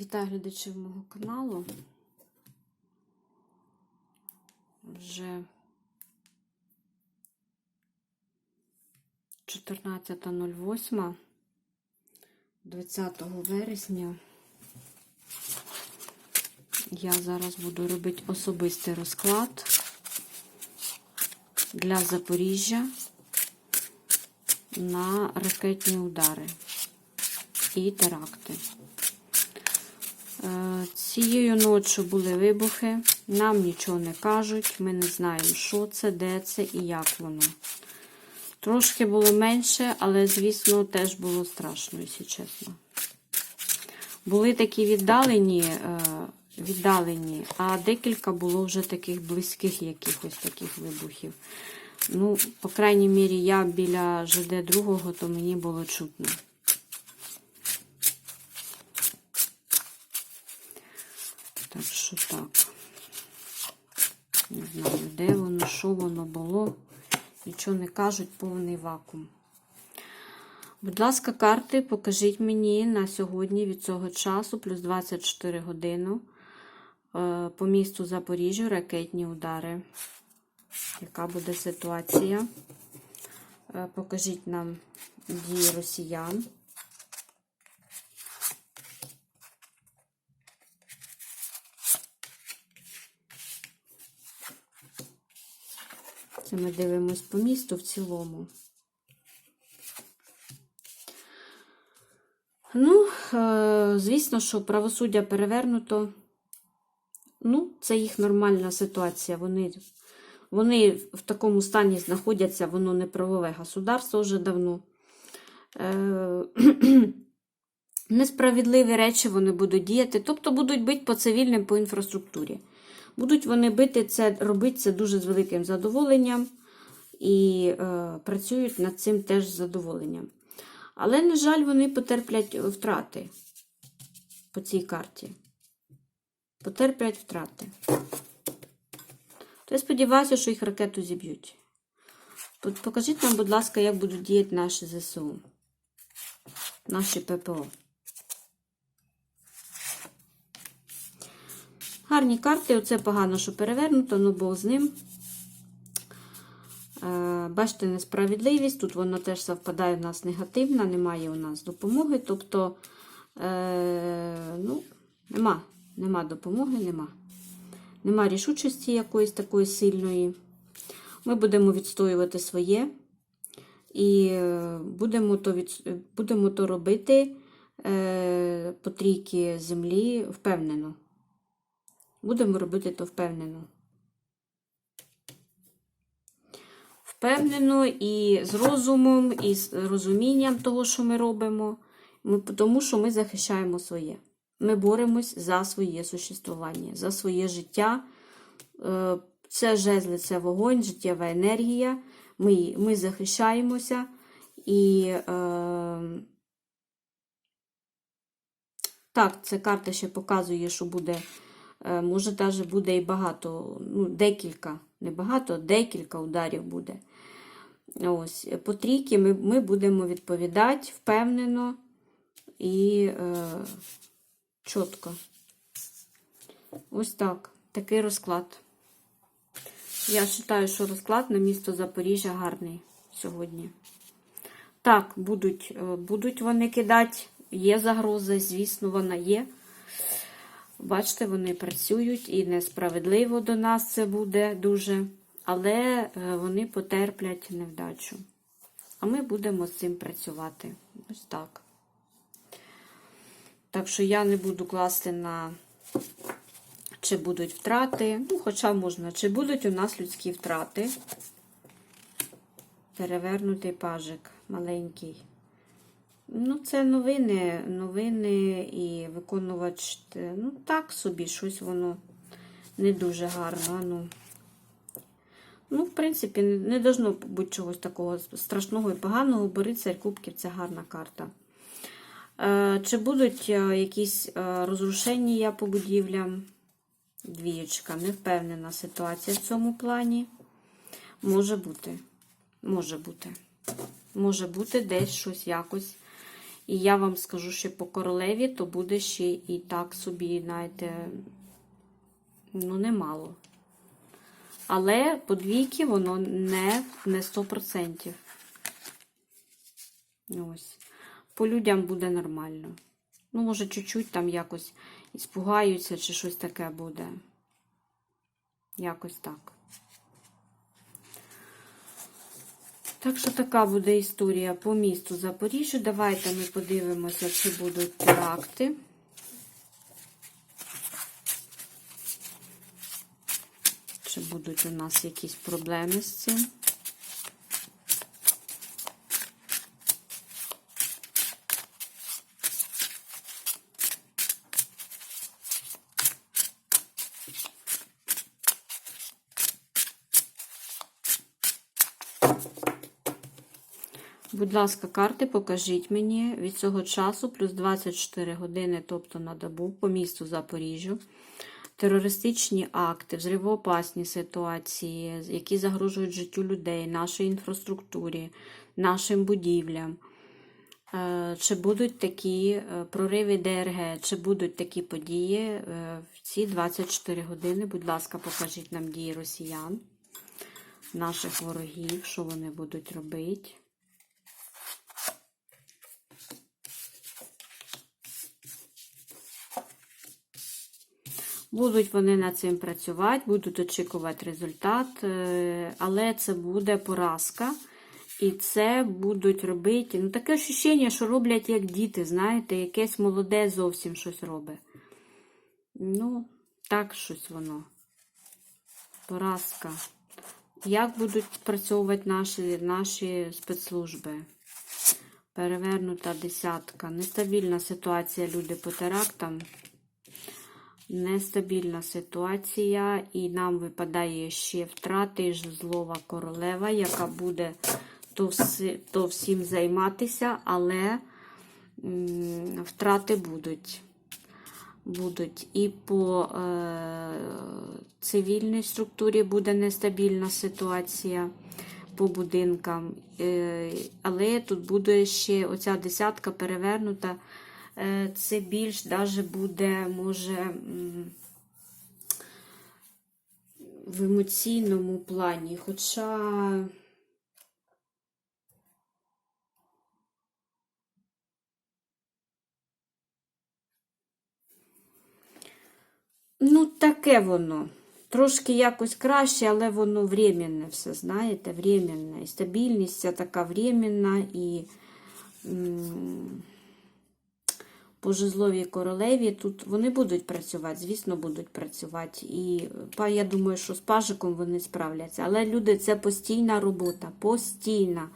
Вітаю глядачів мого каналу. Вже 14.08, 20 вересня. Я зараз буду робити особистий розклад для Запоріжжя на ракетні удари і теракти. Е, Цією ночі були вибухи, нам нічого не кажуть, ми не знаємо, що це, де це і як воно. Трошки було менше, але, звісно, теж було страшно, якщо чесно. Були такі віддалені, е, віддалені, а декілька було вже таких близьких якихось таких вибухів. Ну, по крайній мірі, я біля ЖД другого, то мені було чутно. Так що так. Не знаю, де воно, що воно було. Нічого не кажуть, повний вакуум. Будь ласка, карти, покажіть мені на сьогодні від цього часу, плюс 24 годину е, по місту Запоріжжя ракетні удари. Яка буде ситуація? Е, Покажіть нам дії росіян. Це ми дивимось по місту в цілому. Ну, е, звісно, що правосуддя перевернуто. Ну, це їх нормальна ситуація. Вони, вони в такому стані знаходяться, воно не правове государство вже давно. Е, Несправедливі речі вони будуть діяти, тобто будуть бити по цивільним, по інфраструктурі. Будуть вони бити це, робити це дуже з великим задоволенням і е, працюють над цим теж з задоволенням. Але, на жаль, вони потерплять втрати по цій карті. Потерплять втрати. То я сподіваюся, що їх ракету зіб'ють. Покажіть нам, будь ласка, як будуть діяти наші ЗСУ, наші ППО. Гарні карти, оце погано, що перевернуто, ну Бог з ним. Е, Бачите, несправедливість. Тут воно теж совпадає у нас негативна, немає у нас допомоги. Тобто, е, ну, нема, нема допомоги, нема. Нема рішучості якоїсь такої сильної. Ми будемо відстоювати своє. І е, будемо то, від, будемо то робити по трійки землі впевнено. Будемо робити то впевнено. Впевнено і з розумом, і з розумінням того, що ми робимо, ми, тому що ми захищаємо своє. Ми боремось за своє существування, за своє життя. Е, Це жезли, це вогонь, життєва енергія. Ми ми захищаємося і е, так, ця карта ще показує, що буде. Е, може, навіть буде і багато, ну, декілька, не багато, декілька ударів буде. Ось, По трійки ми ми будемо відповідати впевнено і е, чітко. Ось так. Такий розклад. Я вважаю, що розклад на місто Запоріжжя гарний сьогодні. Так, будуть, е, будуть вони кидати, є загроза, звісно, вона є. Бачите, вони працюють і несправедливо до нас це буде дуже, але е, вони потерплять невдачу. А ми будемо з цим працювати. Ось так. Так що я не буду класти на чи будуть втрати. Ну, хоча можна, чи будуть у нас людські втрати. Перевернутий пажик маленький. Ну, це новини, новини і виконувач, ну, так собі, щось воно не дуже гарно. Ну, ну в принципі, не должно бути чогось такого страшного і поганого, бо рицарь кубків це гарна карта. Е, Чи будуть е, якісь е, розрушення по будівлям? Двієчка, не впевнена ситуація в цьому плані. Може бути. Може бути. Може бути десь щось якось І я вам скажу, що по королеві то буде ще і так собі, знаєте, ну, немало. Але по двійки воно не, не 100%. Ось. По людям буде нормально. Ну, може, чуть-чуть там якось іспугаються, чи щось таке буде. Якось так. Так що така буде історія по місту Запоріжжя. Давайте ми подивимося, чи будуть теракти. Чи будуть у нас якісь проблеми з цим? Будь ласка, карти покажіть мені від цього часу плюс 24 години, тобто на добу по місту Запоріжжю. Терористичні акти, взривоопасні ситуації, які загрожують життю людей, нашій інфраструктурі, нашим будівлям. Е, Чи будуть такі е, прориви ДРГ, чи будуть такі події е, в ці 24 години? Будь ласка, покажіть нам дії росіян, наших ворогів, що вони будуть робити. Будуть вони над цим працювати, будуть очікувати результат, е, але це буде поразка. І це будуть робити. Ну, таке ощущення, що роблять як діти, знаєте, якесь молоде зовсім щось робить. Ну, так щось воно. Поразка. Як будуть працьовувати наші, наші спецслужби? Перевернута десятка. Нестабільна ситуація, люди по терактам. Нестабільна ситуація, і нам випадає ще втрати жезлова королева, яка буде то, всі, то всім займатися, але втрати будуть. Будуть. І по е, цивільній структурі буде нестабільна ситуація по будинкам. Е, але тут буде ще оця десятка перевернута. Е, це більш даже буде, може, в емоційному плані. Хоча. Ну, таке воно. Трошки якось краще, але воно временне все, знаєте, временне. І стабільність ця така временна, і по жезловій королеві тут вони будуть працювати, звісно, будуть працювати. І я думаю, що з пажиком вони справляться. Але люди, це постійна робота, постійна.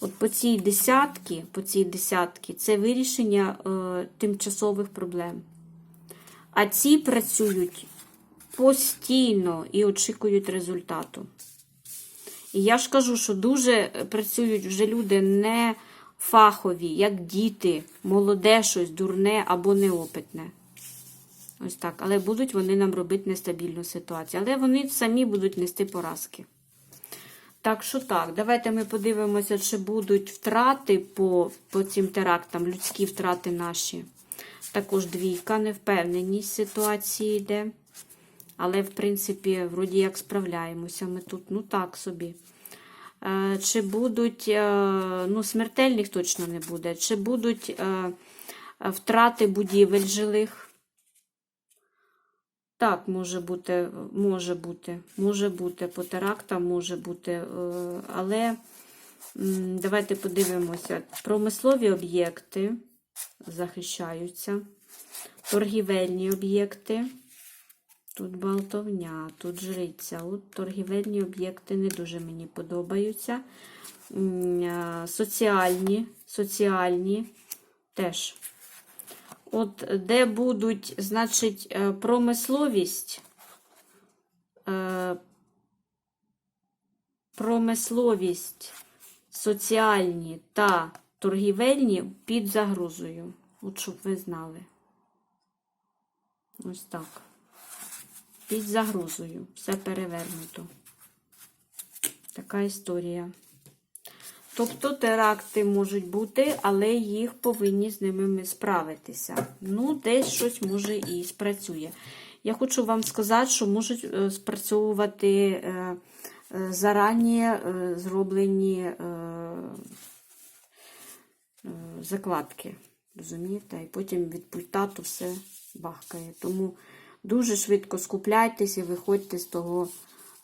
От по цій десятки, по цій десятки це вирішення е, тимчасових проблем. А ці працюють постійно і очікують результату. І я ж кажу, що дуже працюють вже люди не фахові, як діти, молоде щось, дурне або неопитне. Ось так. Але будуть вони нам робити нестабільну ситуацію. Але вони самі будуть нести поразки. Так що так, давайте ми подивимося, чи будуть втрати по, по цим терактам, людські втрати наші. Також двійка, невпевненість ситуації йде. Але, в принципі, вроді як справляємося ми тут. Ну так собі. Е, Чи будуть, е, ну, смертельних точно не буде. Чи будуть е, втрати будівель жилих? Так, може бути, може бути, може бути, по терактам може бути. Але давайте подивимося. Промислові об'єкти захищаються. Торгівельні об'єкти. Тут болтовня, тут жриця. От торгівельні об'єкти не дуже мені подобаються. Соціальні, соціальні теж. От де будуть, значить, е, промисловість, е, промисловість, соціальні та торгівельні під загрозою. От щоб ви знали. Ось так. Під загрозою. Все перевернуто. Така історія. Тобто теракти можуть бути, але їх повинні з ними ми справитися. Ну, десь щось може і спрацює. Я хочу вам сказати, що можуть е, спрацьовувати е, е, зарані зроблені закладки. Розумієте? І потім від пульта то все бахкає. Тому дуже швидко скупляйтесь і виходьте з того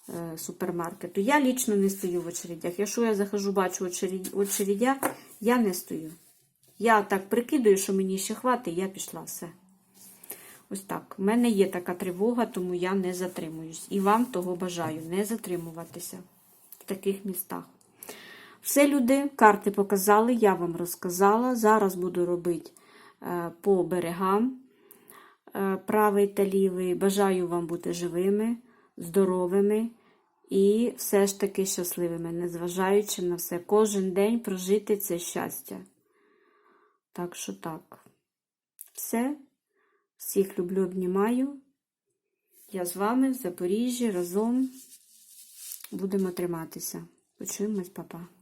е, супермаркету. Я лічно не стою в очередях. Якщо я захожу, бачу очеред- очередя, я не стою. Я так прикидаю, що мені ще хватить, я пішла все. Ось так. У мене є така тривога, тому я не затримуюсь. І вам того бажаю не затримуватися в таких містах. Все, люди, карти показали, я вам розказала. Зараз буду робити е, по берегам правий та лівий. Бажаю вам бути живими, здоровими і все ж таки щасливими, незважаючи на все. Кожен день прожити це щастя. Так що так. Все. Всіх люблю, обнімаю. Я з вами в Запоріжжі разом будемо триматися. Почуємось, папа.